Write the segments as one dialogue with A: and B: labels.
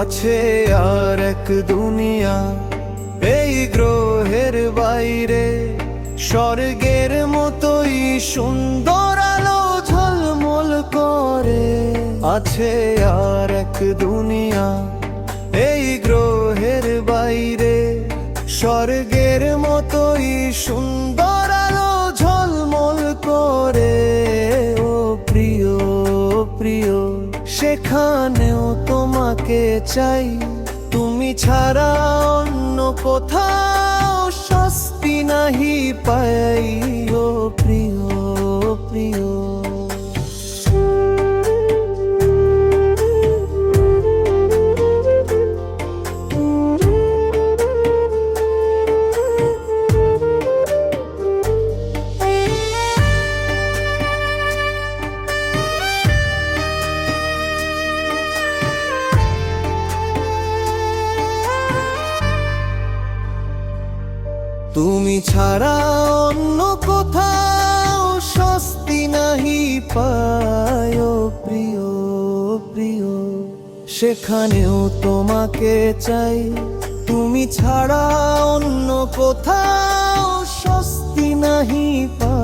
A: আছে আর এক দুনিয়া। এই গ্রহের বাইরে স্বর্গের মতোই সুন্দর আলো ঝলমল করে। আছে আর এক দুনিয়া। এই গ্রহের বাইরে স্বর্গের মতোই সুন্দর সেখানেও তোমাকে চাই। তুমি ছাড়া অন্য কোথাও শাস্তি নাহি পাই। ও প্রিয় প্রিয়। তুমি ছাড়া অন্য কোথাও স্বস্তি নাহি পায় প্রিয় প্রিয়। সেখানেও তোমাকে চাই। তুমি ছাড়া অন্য কোথাও স্বস্তি নাহি পাই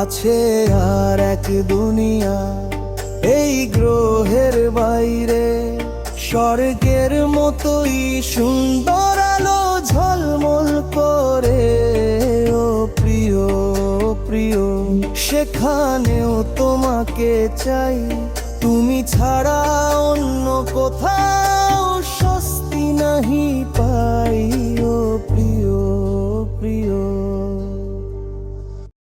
A: আছে আর এক দুনিয়া, এই গ্রহের বাইরে। স্বর্গের মতোই সুন্দর আলো ঝলমল করে। ও প্রিয় প্রিয়, সেখানেও তোমাকে চাই। তুমি ছাড়া অন্য পাই